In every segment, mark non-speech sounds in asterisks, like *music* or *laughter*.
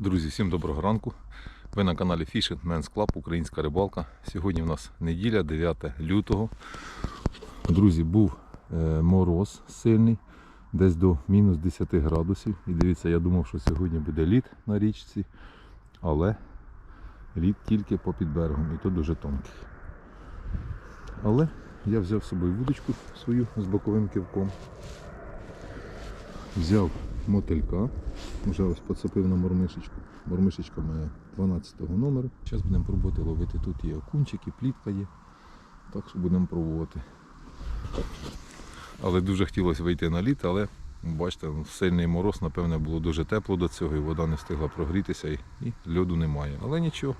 Друзі, всім доброго ранку. Ви на каналі Fishing Men's Club, Українська рибалка. Сьогодні в нас неділя, 9 лютого. Друзі, був е, мороз сильний, десь до мінус 10 градусів. І дивіться, я думав, що сьогодні буде лід на річці, але лід тільки по під берегом і то дуже тонкий. Але я взяв з собою вудочку свою з боковим кивком. Взяв мотилька, вже ось поцепив на мормишечку. Мормишечка моя 12 номеру. Зараз будемо пробувати ловити. Тут є окунчик і плітка є. Так що будемо пробувати. Але дуже хотілося вийти на лід, але бачите, сильний мороз, напевне, було дуже тепло до цього, і вода не встигла прогрітися, і, і льоду немає. Але нічого,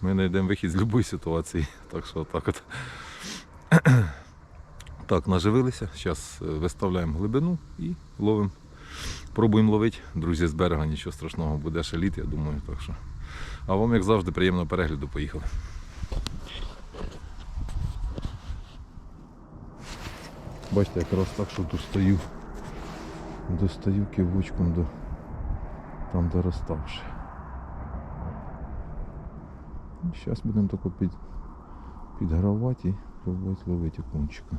ми знайдемо вихід з будь-якої ситуації. Так що так от. Так, наживилися. Зараз виставляємо глибину і ловимо. Пробуємо ловити. Друзі, з берега нічого страшного буде ще літ, я думаю. Так що. А вам, як завжди, приємного перегляду. Поїхали. Бачите, якраз так, що достаю. Достаю кивочком до там, де розставши. Зараз будемо тако під, підгравати і пробувати ловити окунчика.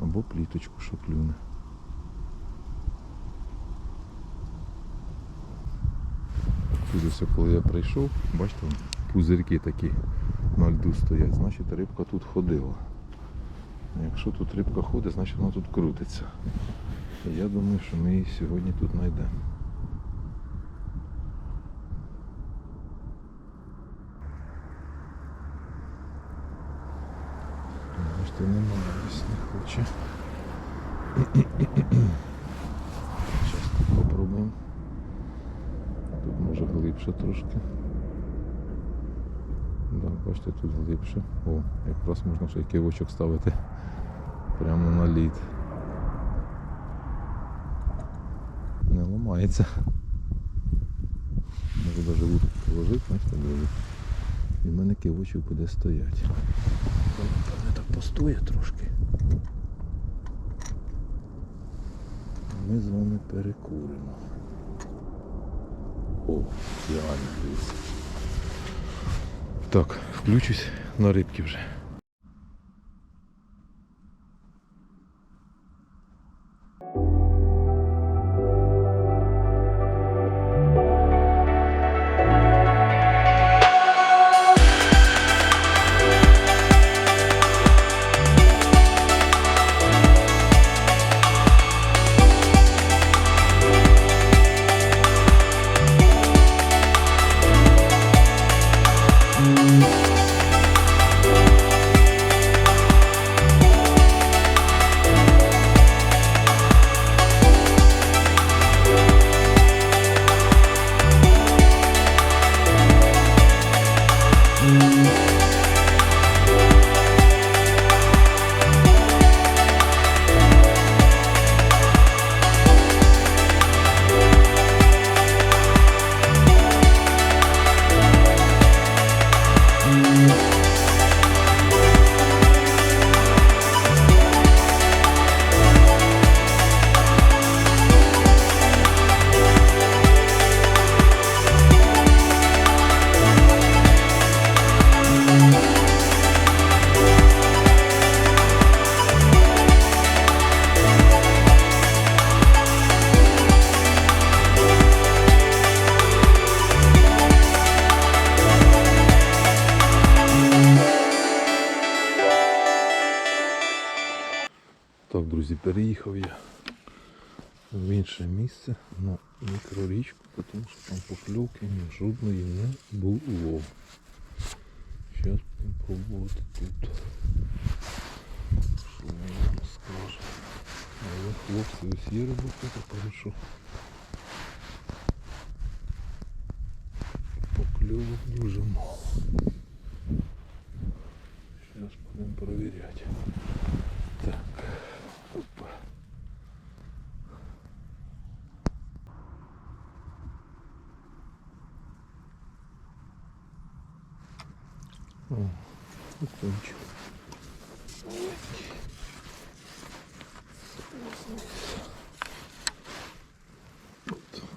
Або пліточку, що клюне. Тут коли я прийшов, бачите, пузирки такі на льду стоять, значить рибка тут ходила. Якщо тут рибка ходить, значить вона тут крутиться. І я думаю, що ми її сьогодні тут знайдемо. Бачите, немає, десь не. Зараз тут попробуємо. Тут може глибше трошки. Да, бачите, тут глибше. О, якраз можна ще кивочок ставити прямо на лід. Не ламається. Може навіть лук положити, бачите, друзі. І в мене кивочок буде стояти. Напевне так постоє трошки. Ми з вами перекуримо. О, реально. Так, включусь на рибки вже. Переїхав я в інше місце на мікрорічку, тому що там покльовки ні жодної не було. Зараз будемо пробувати тут. Що я вам скажу. Але хлопці є робота, тепер що дуже мало. Зараз будемо перевіряти. Так.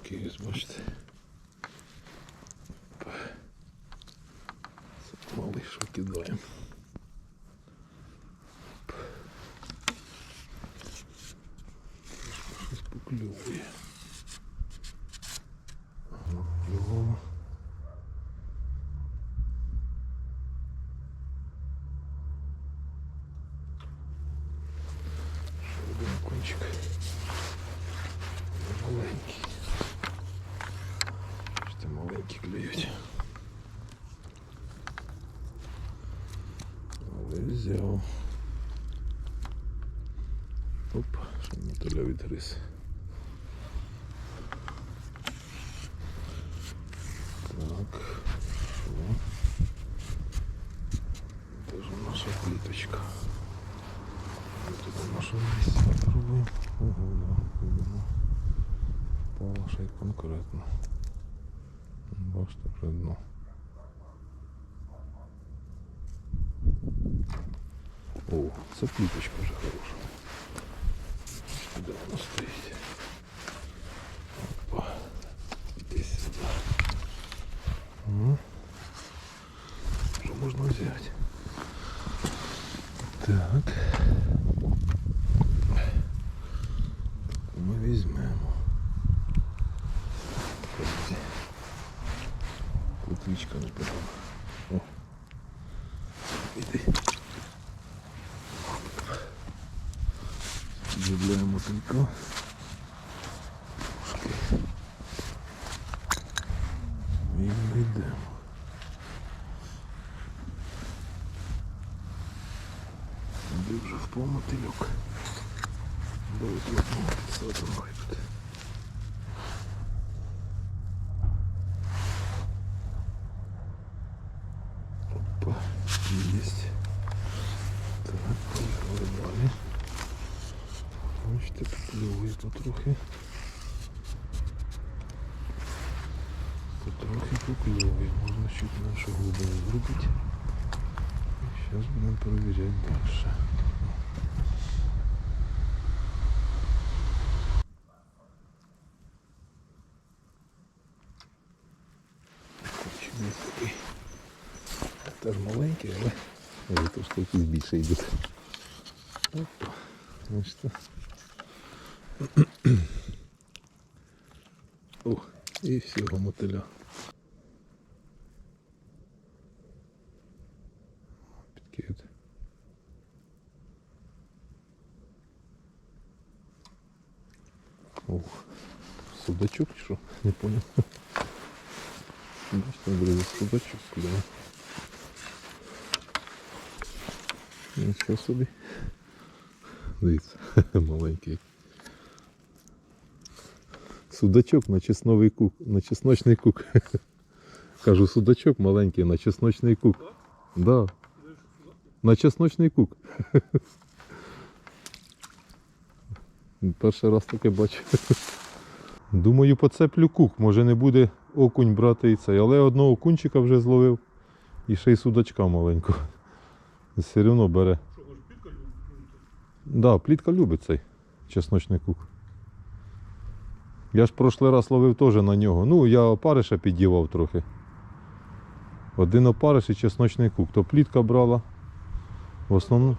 Такий ось, бачите. маленькі клюють. Але взяв. Оп, що мотиля відгриз. Так, що? Де ж наша пліточка? Ми тут на нашому місці пробуємо. Ого, да, видно. Пала ще й конкретно. Бачите, вже дно. О, це пліточка вже хороша. Бачите, Де вона стоїть? Опа. Іди сюди. М. Вже можна взяти. Так. потрохи. Потрохи поплювує. Можна чуть нашу глибину зробити. Зараз будемо перевіряти далі. Чому такий? Теж маленький, але може трошки якийсь більше йде. Опа, бачите. О, і всього мотиля. Підкид. О, судачок чи що? Не понял. Бачите, друзі, судачок клює. Нічого собі. Дивіться, *laughs* маленький. Судачок на чесновий кук, на чесночний кук. *laughs* Кажу, судачок маленький на чесночний кук. Да. На чесночний кук. *laughs* Перший раз таке бачу. *laughs* Думаю, поцеплю кук. Може не буде окунь брати і цей. Але одного окунчика вже зловив і ще й судачка маленького. Все одно бере. Що, може, підка любить? Да, плітка любить цей чесночний кук. Я ж прошлий раз ловив теж на нього. Ну, я опариша піддівав трохи. Один опариш і чесночний кук. То плітка брала. В основному.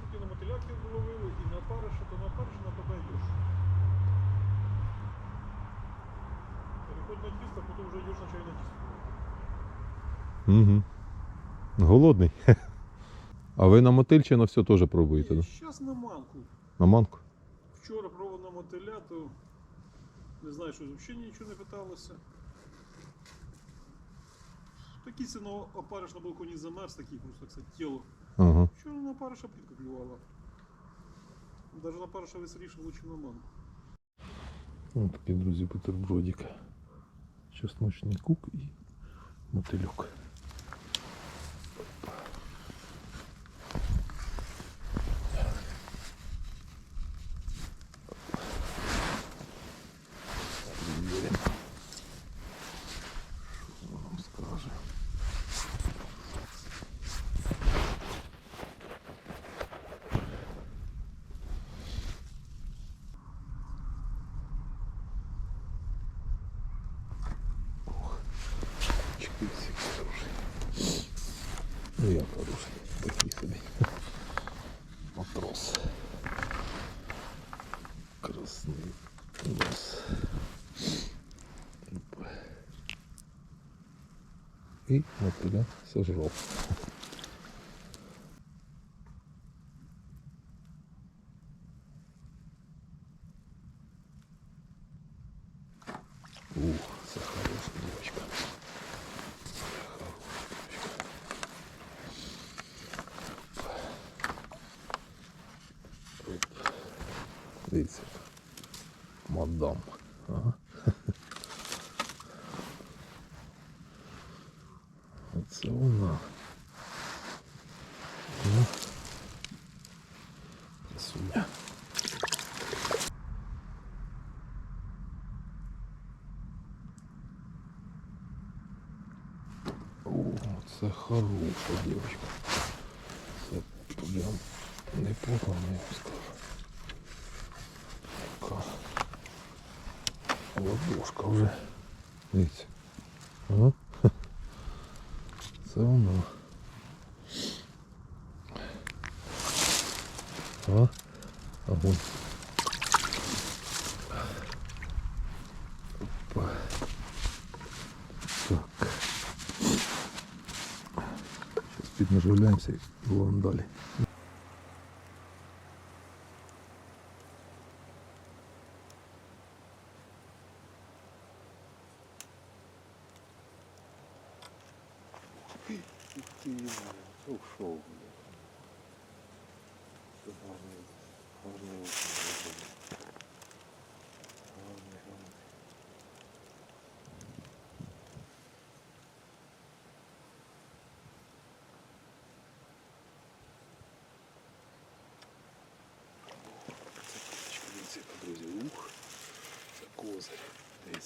Угу. Голодний. *laughs* А ви на мотиль чи на все теж пробуєте? Зараз на манку. На манку? Вчора пробував на мотиля, то не знаю, що взагалі нічого не питалося. Такий це на опариш на балконі замерз, такий просто так сказати, тіло. Ага. Вчора на опариша плітка клювала. Навіть на опариша веселіше лучше на манку. Ось такий, друзі, бутербродик. Чесночний кук і мотильок. Мотиля прям непогано, я вам скажу. Така ладошка вже. Дивіться. Ага. Це воно. А? Огонь. Опа. Так. Сейчас піднаживляємося і будемо далі.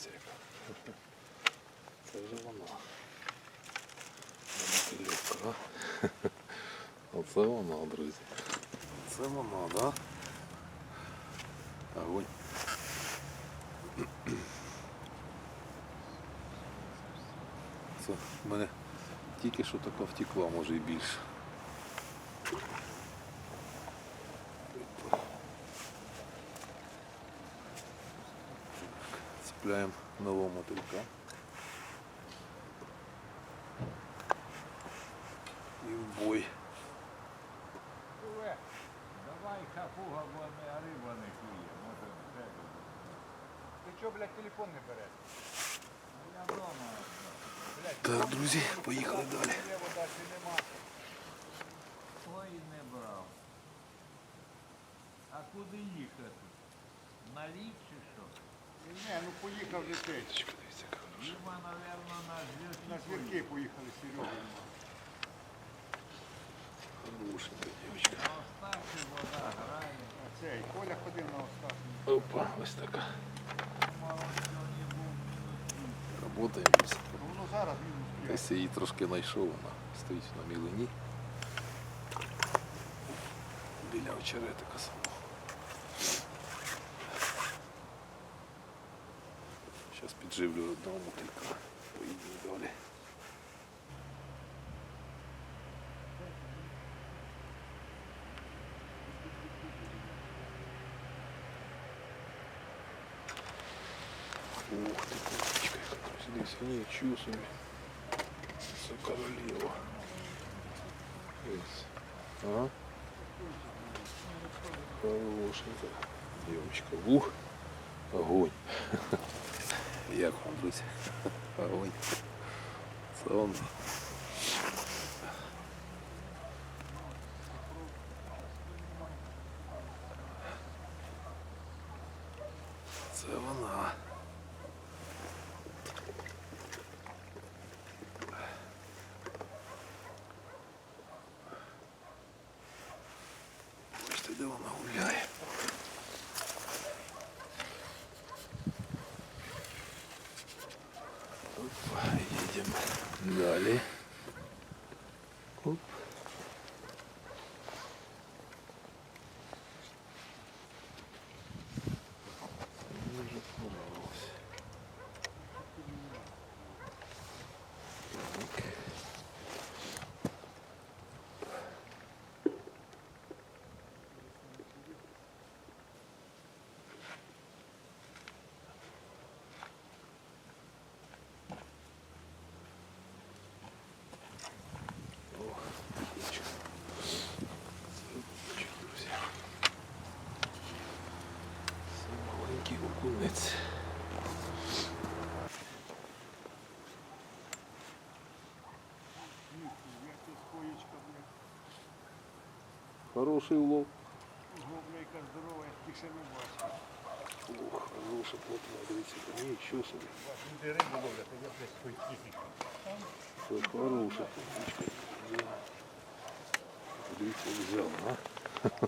Дивіться, яка. Це вже вона. Мотильовка, а? Оце вона, друзі. Це вона, да? Огонь. Це в мене тільки що така втекла, може і більше. Цепляємо нового мотилька. І в бой. Уве, давай хапуга, бо ми а риба не клює. Може, вже буде. Ти чого, блядь, телефон не береш? А я вдома. Блядь, Так, друзі, поїхали далі. є вода чи нема? Ой, не брав. А куди їхати? На рік Ні, ну поїхав хороша. Діма, напевно, на звірки поїхали, Серега. Хорошенька дівчинка. На Остапі вода грає. А цей, Коля ходив на останній. Опа, ось така. Работаємо. Ну, воно зараз п'ять. Десь її трошки знайшов, вона стоїть на мілині. Біля очеретика самого. Зараз підживлю одного мотилька. Поїдемо далі. Ух ти, курочка, яка друзі, дивіться, нічого собі. Це королева. Дивіться. Ага. Хорошенька девочка. Ух, огонь. *laughs* Вам, друзі? Огонь. Це он. Це вона. Бачите, де вона гуляє. Хороший улов. Гоблейка здорова, я тільки не бачив. Ох, хороша плотва, дивіться, нічого собі. Люди рибу ловлять, а я десь хотів. Це хороша плотвичка. Дивіться, взяв, а?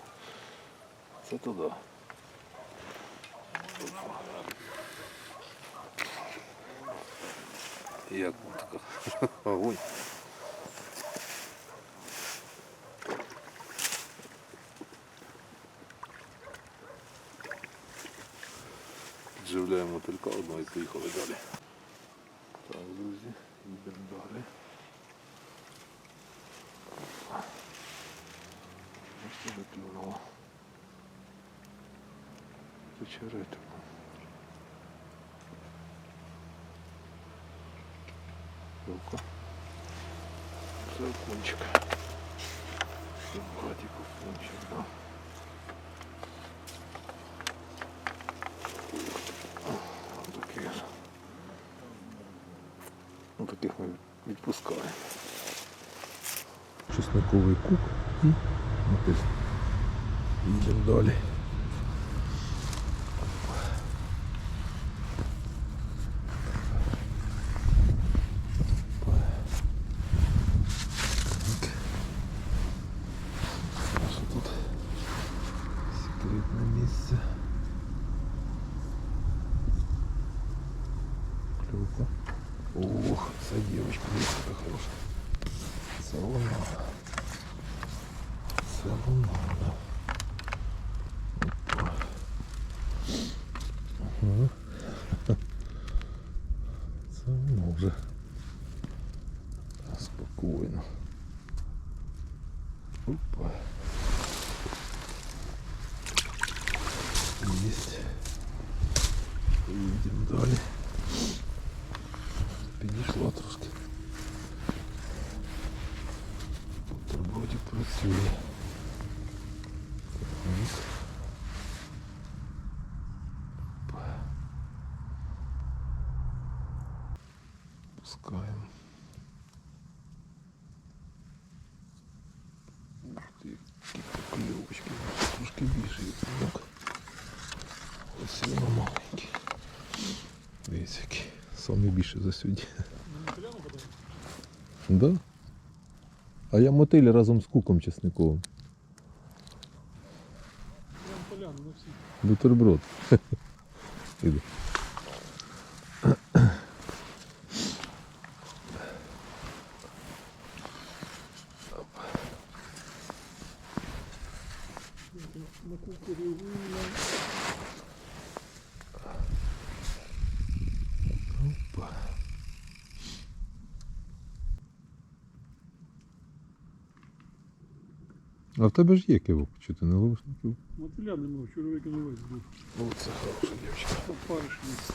Це туди. Як така? Огонь. Підживляємо мотилька одного і поїхали далі. Так, друзі, йдемо далі. Ось це клюнуло. Це черетик. Це окунчик. Це братик окунчик, да. Ось такий. ось. Таких ми відпускаємо. Чесноковий кук і. Їдемо далі. Спокійно. Опа. Есть. Їдемо далі. Підійшла трошки. Бутербродик працює. Самий за сьогодні. Да? А я мотиль разом з куком чесниковим. Бутерброд. *laughs* Іду. На кукурі Опа. А в тебе ж є кивок, чи ти не ловиш на кивок? Мотиля не мав, вчора викинув весь був. О, це хороша дівчинка. Опариш місце.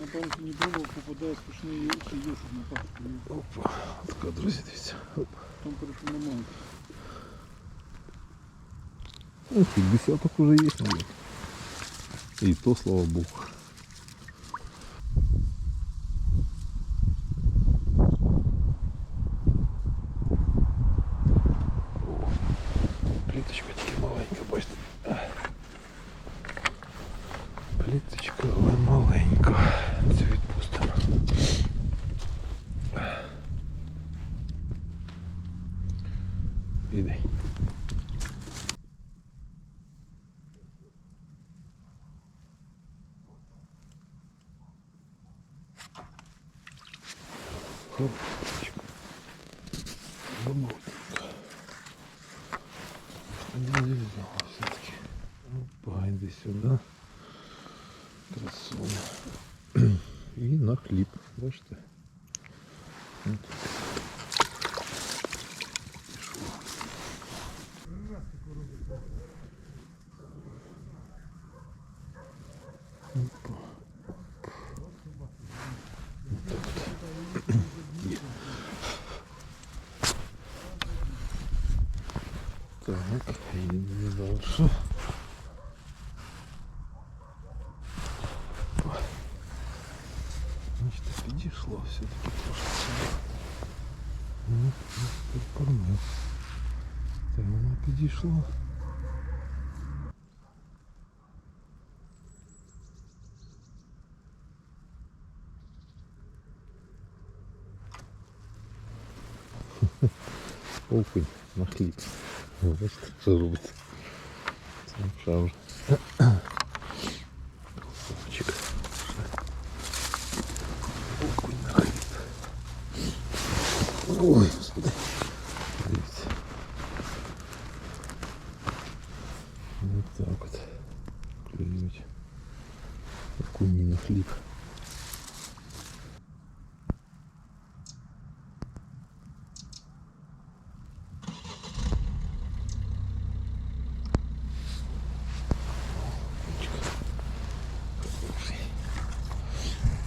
На пам'яті не пробував, попадає смішний єсик на пахту. Опа. Така, друзі, дивіться. Опа. Там перейшов на маму. Ну, тут десяток уже є, мабуть. І то, слава Богу. О, Пліточка тільки маленька, бачите. Пліточка, але маленька. Це відпустимо. Іди. Хлопчик. Замотненько. Не взяла все-таки. Опа, иди сюда. Красуня. *clears throat* І на хліб. Бачите? От. Пішло. Опа. Є. Так, їдемо далі. Опа. Бачите, підійшло все-таки трошки сюди. Ну, ну, підкормив. Це воно підійшло. Окунь на хліб. О, Бачите, що робиться. Це вже. Красавчик. Окунь на хліб. Ой, господи. Дивіться. Ось так от. Клюють. Окуні на хліб.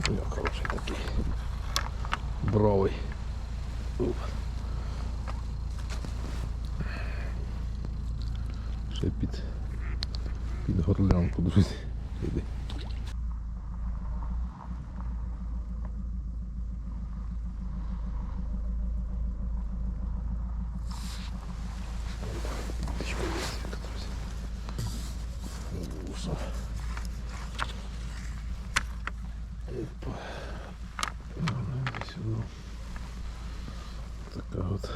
Я хороший такий. Бровий. Оп. Ще під, під горлянку, друзі. Іди. Птичка є, друзі. Вуса. Опа. Ну, і сюди. Така от.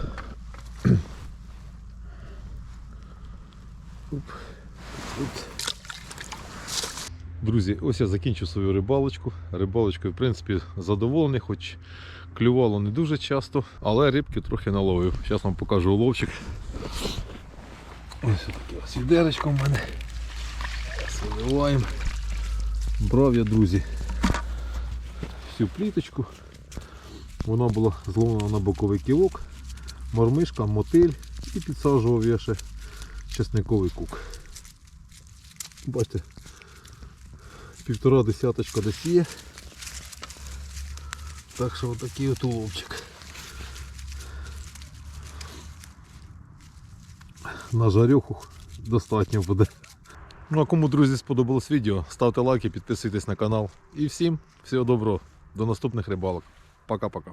Оп. Тут. Друзі, ось я закінчив свою рибалочку. Рибалочкою, в принципі, задоволений, хоч клювало не дуже часто, але рибки трохи наловив. Зараз вам покажу уловчик. Ось таке ось відеречко в мене. Виливаємо. Бров'я, друзі. Всю пліточку. Вона була зломана на боковий кілок, мормишка, мотиль і підсаджував я ще чесниковий кук. Бачите, півтора десяточка десь. Так що отакий от уловчик. На жарюху достатньо буде. Ну а кому, друзі, сподобалось відео, ставте лайки, підписуйтесь на канал. І всім всього доброго. До наступних рибалок. Пока-пока.